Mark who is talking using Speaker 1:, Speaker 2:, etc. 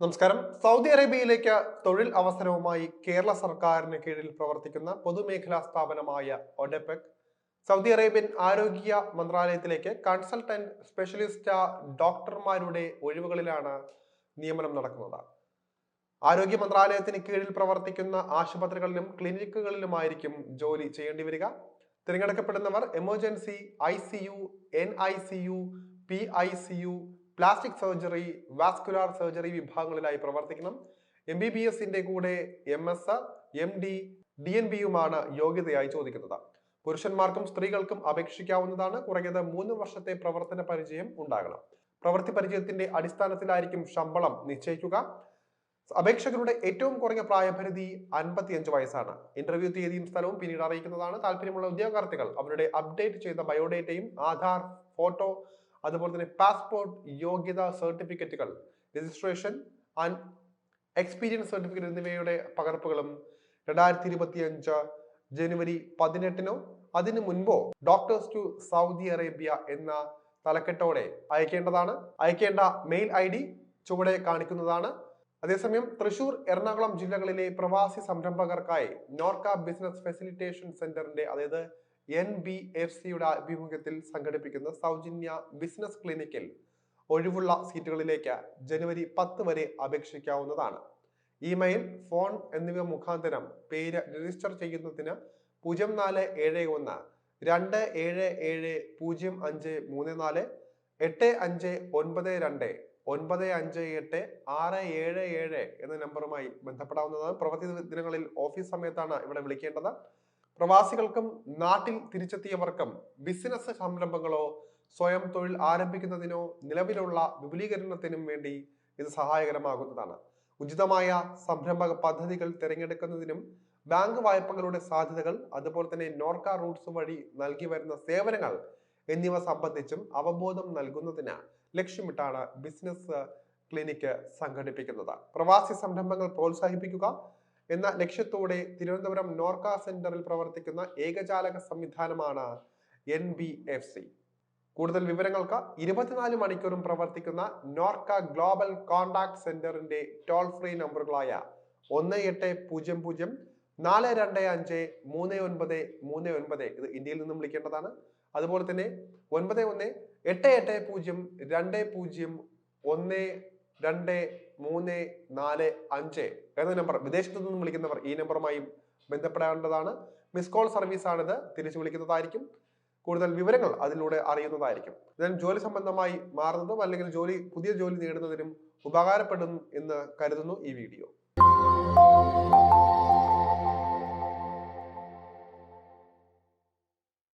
Speaker 1: നമസ്കാരം. സൗദി അറേബ്യയിലേക്ക് തൊഴിൽ അവസരവുമായി കേരള സർക്കാരിന് കീഴിൽ പ്രവർത്തിക്കുന്ന പൊതുമേഖലാ സ്ഥാപനമായ ഒഡെപെക് സൗദി അറേബ്യൻ ആരോഗ്യ മന്ത്രാലയത്തിലേക്ക് കൺസൾട്ടന്റ് സ്പെഷ്യലിസ്റ്റ് ഡോക്ടർമാരുടെ ഒഴിവുകളിലാണ് നിയമനം നടക്കുന്നത്. ആരോഗ്യ മന്ത്രാലയത്തിന് കീഴിൽ പ്രവർത്തിക്കുന്ന ആശുപത്രികളിലും ക്ലിനിക്കുകളിലുമായിരിക്കും ജോലി ചെയ്യേണ്ടി വരിക. തിരഞ്ഞെടുക്കപ്പെടുന്നവർ emergency I C U N I C U P I C U plastic surgery vascular surgery വിഭാഗങ്ങളിലായി പ്രവർത്തിക്കണം. എം ബി ബി എസിന്റെ കൂടെ M S M D D N ബിയുമാണ് യോഗ്യതയായി ചോദിക്കുന്നത്. പുരുഷന്മാർക്കും സ്ത്രീകൾക്കും അപേക്ഷിക്കാവുന്നതാണ്. കുറഞ്ഞത് മൂന്ന് വർഷത്തെ പ്രവർത്തന പരിചയം ഉണ്ടാകണം. പ്രവൃത്തി പരിചയത്തിന്റെ അടിസ്ഥാനത്തിലായിരിക്കും ശമ്പളം നിശ്ചയിക്കുക. അപേക്ഷകരുടെ ഏറ്റവും കുറഞ്ഞ പ്രായപരിധി അൻപത്തിയഞ്ച് വയസ്സാണ്. ഇന്റർവ്യൂ തീയതിയും സ്ഥലവും പിന്നീട് അറിയിക്കുന്നതാണ്. താല്പര്യമുള്ള ഉദ്യോഗാർത്ഥികൾ അവരുടെ അപ്ഡേറ്റ് ചെയ്ത ബയോഡേറ്റയും ആധാർ ഫോട്ടോ അതുപോലെ തന്നെ പാസ്പോർട്ട് യോഗ്യതാ സർട്ടിഫിക്കറ്റുകൾ രജിസ്ട്രേഷൻ ആൻഡ് എക്സ്പീരിയൻസ് സർട്ടിഫിക്കറ്റ് എന്നിവയുടെ പകർപ്പുകളും രണ്ടായിരത്തി ഇരുപത്തി അഞ്ച് ജനുവരി പതിനെട്ടിനോ അതിനു മുൻപോ ഡോക്ടേഴ്സ് ടു സൗദി അറേബ്യ എന്ന തലക്കെട്ടോടെ അയക്കേണ്ടതാണ്. അയക്കേണ്ട മെയിൽ ഐ ഡി ചുവടെ കാണിക്കുന്നതാണ്. അതേസമയം തൃശൂർ എറണാകുളം ജില്ലകളിലെ പ്രവാസി സംരംഭകർക്കായി നോർക്ക ബിസിനസ് ഫെസിലിറ്റേഷൻ സെന്ററിന്റെ അതായത് എൻ ബി എഫ് സിയുടെ ആഭിമുഖ്യത്തിൽ സംഘടിപ്പിക്കുന്ന സൗജന്യ ബിസിനസ് ക്ലിനിക്കിൽ ഒഴിവുള്ള സീറ്റുകളിലേക്ക് ജനുവരി പത്ത് വരെ അപേക്ഷിക്കാവുന്നതാണ്. ഇമെയിൽ ഫോൺ എന്നിവ മുഖാന്തരം പേര് രജിസ്റ്റർ ചെയ്യുന്നതിന് പൂജ്യം നാല് ഏഴ് ഒന്ന് രണ്ട് ഏഴ് ഏഴ് പൂജ്യം അഞ്ച് മൂന്ന് നാല് എട്ട് അഞ്ച് ഒൻപത് രണ്ട് ഒൻപത് അഞ്ച് എട്ട് ആറ് ഏഴ് ഏഴ് എന്ന നമ്പറുമായി ബന്ധപ്പെടാവുന്നതാണ്. പ്രവൃത്തി ദിനങ്ങളിൽ ഓഫീസ് സമയത്താണ് ഇവിടെ വിളിക്കേണ്ടത്. പ്രവാസികൾക്കും നാട്ടിൽ തിരിച്ചെത്തിയവർക്കും ബിസിനസ് സംരംഭങ്ങളോ സ്വയം തൊഴിൽ ആരംഭിക്കുന്നതിനോ നിലവിലുള്ള വിപുലീകരണത്തിനും വേണ്ടി ഇത് സഹായകരമാകുന്നതാണ്. ഉചിതമായ സംരംഭക പദ്ധതികൾ തിരഞ്ഞെടുക്കുന്നതിനും ബാങ്ക് വായ്പകളുടെ സാധ്യതകൾ അതുപോലെ തന്നെ നോർക്ക റൂട്ട്സ് വഴി നൽകി വരുന്ന സേവനങ്ങൾ എന്നിവ സംബന്ധിച്ചും അവബോധം നൽകുന്നതിന് ലക്ഷ്യമിട്ടാണ് ബിസിനസ് ക്ലിനിക്ക് സംഘടിപ്പിക്കുന്നത്. പ്രവാസി സംരംഭങ്ങൾ പ്രോത്സാഹിപ്പിക്കുക എന്ന ലക്ഷ്യത്തോടെ തിരുവനന്തപുരം നോർക്ക സെന്ററിൽ പ്രവർത്തിക്കുന്ന ഏകജാലക സംവിധാനമാണ് എൻ ബി എഫ് സി കൂടുതൽ വിവരങ്ങൾക്ക് ഇരുപത്തിനാല് മണിക്കൂറും പ്രവർത്തിക്കുന്ന നോർക്ക ഗ്ലോബൽ കോണ്ടാക്ട് സെന്ററിന്റെ ടോൾ ഫ്രീ നമ്പറുകളായ ഒന്ന് എട്ട് പൂജ്യം പൂജ്യം നാല് രണ്ട് അഞ്ച് മൂന്ന് ഒൻപത് മൂന്ന് ഒൻപത് ഇത് ഇന്ത്യയിൽ നിന്നും വിളിക്കേണ്ടതാണ്. അതുപോലെ തന്നെ ഒൻപത് ഒന്ന് എട്ട് എട്ട് പൂജ്യം രണ്ട് പൂജ്യം ഒന്ന് രണ്ട് മൂന്ന് നാല് അഞ്ച്. എന്ന നമ്പർ വിദേശത്തു നിന്നും വിളിക്കുന്നവർ ഈ നമ്പറുമായി ബന്ധപ്പെടേണ്ടതാണ്. മിസ് കോൾ സർവീസ് ആണിത്. തിരിച്ചു വിളിക്കുന്നതായിരിക്കും. കൂടുതൽ വിവരങ്ങൾ അതിലൂടെ അറിയുന്നതായിരിക്കും. ഞാൻ ജോലി സംബന്ധമായി മാറുന്നതും അല്ലെങ്കിൽ ജോലി പുതിയ ജോലി നേടുന്നതിനും ഉപകാരപ്പെടും എന്ന് കരുതുന്നു ഈ വീഡിയോ.